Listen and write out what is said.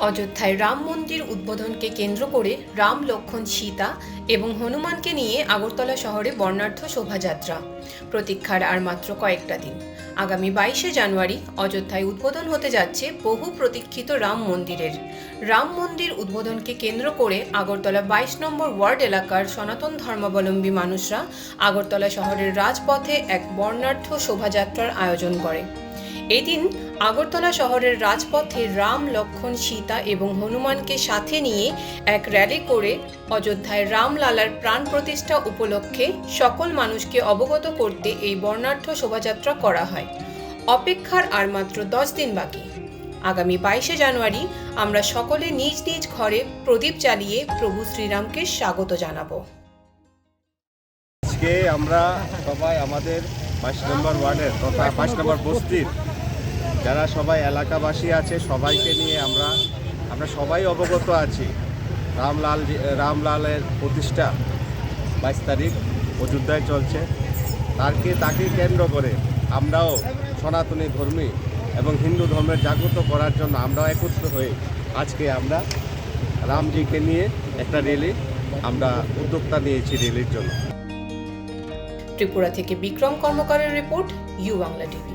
অযোধ্যায় রাম মন্দির উদ্বোধনকে কেন্দ্র করে রাম, লক্ষণ, সীতা এবং হনুমানকে নিয়ে আগরতলা শহরে বর্ণাঢ্য শোভাযাত্রা। প্রতীক্ষার আর মাত্র কয়েকটা দিন। আগামী বাইশে জানুয়ারি অযোধ্যায় উদ্বোধন হতে যাচ্ছে বহু প্রতীক্ষিত রাম মন্দিরের। রাম মন্দির উদ্বোধনকে কেন্দ্র করে আগরতলা বাইশ নম্বর ওয়ার্ড এলাকার সনাতন ধর্মাবলম্বী মানুষরা আগরতলা শহরের রাজপথে এক বর্ণাঢ্য শোভাযাত্রার আয়োজন করে। এদিন আগরতলা শহরের রাজপথে রাম, লক্ষণ, সীতা এবং হনুমানকে সাথে নিয়ে এক র্যালি করে অযোধ্যায় রামলালার প্রাণ প্রতিষ্ঠা উপলক্ষে সকল মানুষকে অবগত করতে এই বর্ণাঢ্য শোভাযাত্রা করা হয়। অপেক্ষার আর মাত্র দশ দিন বাকি। আগামী বাইশে জানুয়ারি আমরা সকলে নিজ নিজ ঘরে প্রদীপ জ্বালিয়ে প্রভু শ্রীরামকে স্বাগত জানাব। আজকে আমরা সবাই আমাদের বাইশ নম্বর ওয়ার্ডের তথা বাইশ নম্বর বস্তির যারা সবাই এলাকাবাসী আছে, সবাইকে নিয়ে আমরা আমরা সবাই অবগত আছি। রামলাল রামলালের প্রতিষ্ঠা বাইশ তারিখ অযোধ্যায় চলছে। তাকে তাকে কেন্দ্র করে আমরাও সনাতনী ধর্মী এবং হিন্দু ধর্মের জাগ্রত করার জন্য আমরাও একত্র হয়ে আজকে আমরা রামজিকে নিয়ে একটা রেলি আমরা উদ্যোক্তা নিয়েছি রেলির জন্য। ত্রিপুরা থেকে Bikram কর্মকারের report, U Bangla TV.